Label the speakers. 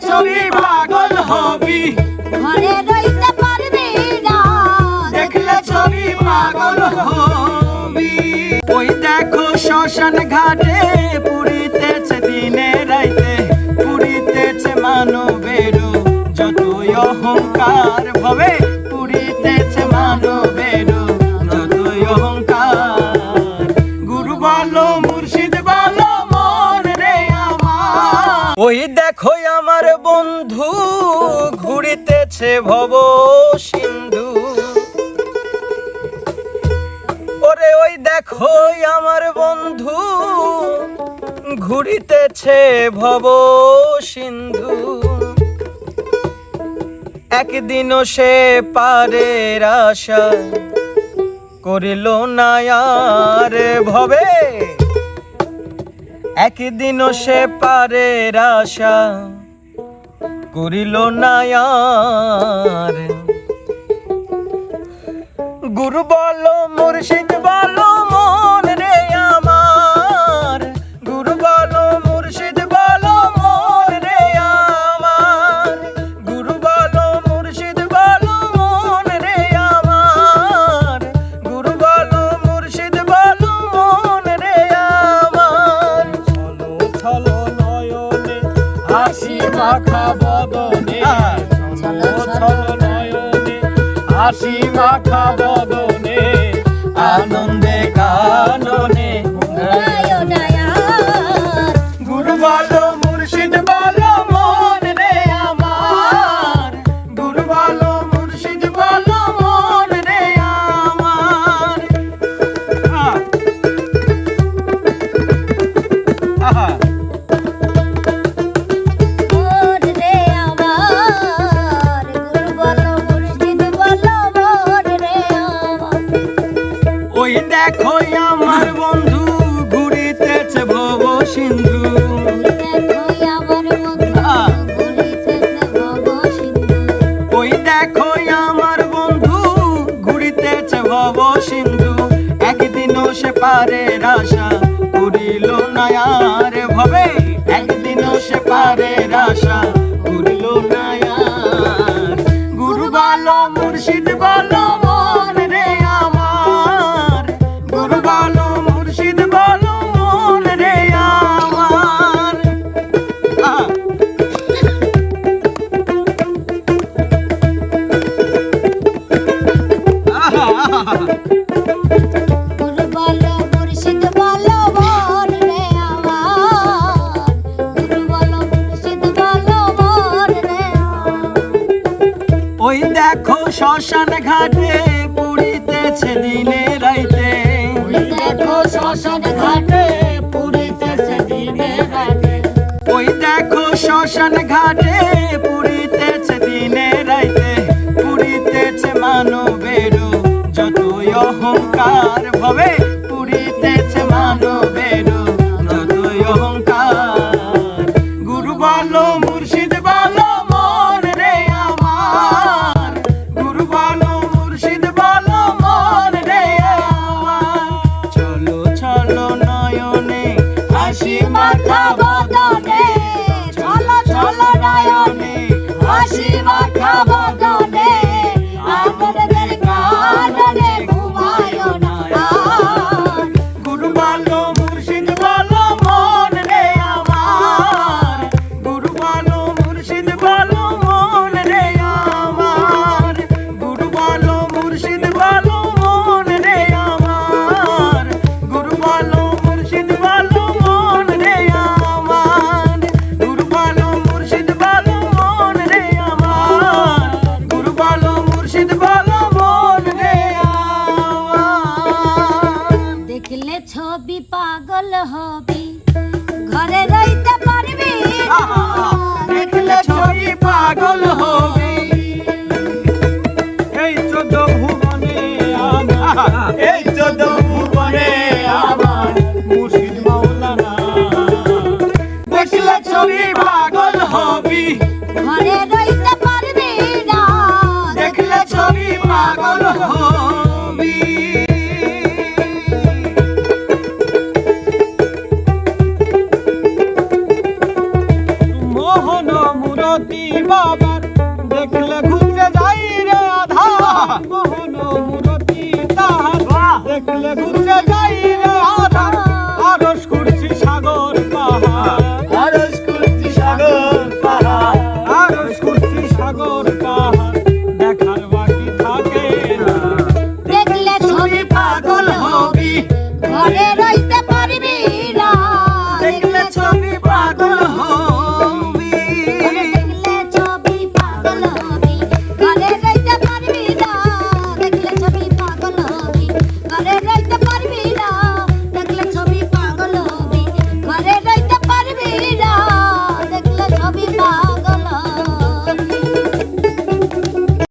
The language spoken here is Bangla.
Speaker 1: ছবি পাগল হবি।
Speaker 2: ঘরে রইতে পারবি না।
Speaker 1: দেখলে ছবি পাগল হবি। ওই দেখো শ্মশান ঘাটে পুরিতেছে দিনে রাইতে পুরিতেছে মানবের যতই অহংকার ওই দেখো আমার বন্ধু, ঘুরিতেছে ভব সিন্ধু। ওরে ওই দেখো আমার বন্ধু, ঘুরিতেছে ভব সিন্ধু। একদিনও সে পারের আশা করিল না আর ভবে। একদিনও সে পারে আশা করিল না গুরু বলো মুর্শিদ বলো হাসি মাখা বদনে। ছলো ছলো নয়নে হাসি মাখা বদনে। আনন্দে কাননে। সিন্ধু একদিনও সে পারে রাশা করিল নায়ার ভবে। একদিনও সে পারে রাশা করিল না দেখো শ্মশান ঘাটে পুরিতেছে দিনে রাইতে।
Speaker 2: ওই দেখো শ্মশান ঘাটে পুরিতেছে দিনে রাইতে।
Speaker 1: ওই দেখো শ্মশান ঘাটে
Speaker 2: দেখলে ছবি পাগল হবি। ঘরে রইতে পারবি।
Speaker 1: দেখলে ছবি পাগল হবে। এই চোদ্দ ভুবনে এই চোদ্দ ভুবনে আমার মুর্শিদ মাওলানা। দেখলে ছবি পাগল হবি।
Speaker 2: ঘরে
Speaker 1: মিনতি বাবার। দেখলে ঘুরে যাই রে আধা মোহন মুরতি তাহার। দেখলে ঘুরে যাই রে আধা আরস করছি সাগর পাহাড়।
Speaker 3: আরস করছি সাগর পাহাড়।
Speaker 1: আরস করছি সাগর পাহাড়। দেখার বাকি থাকে না।
Speaker 2: দেখলে ছবি পাগল হবি। ঘরে রইতে পারবি না। দেখলে ছবি পাগল হবি।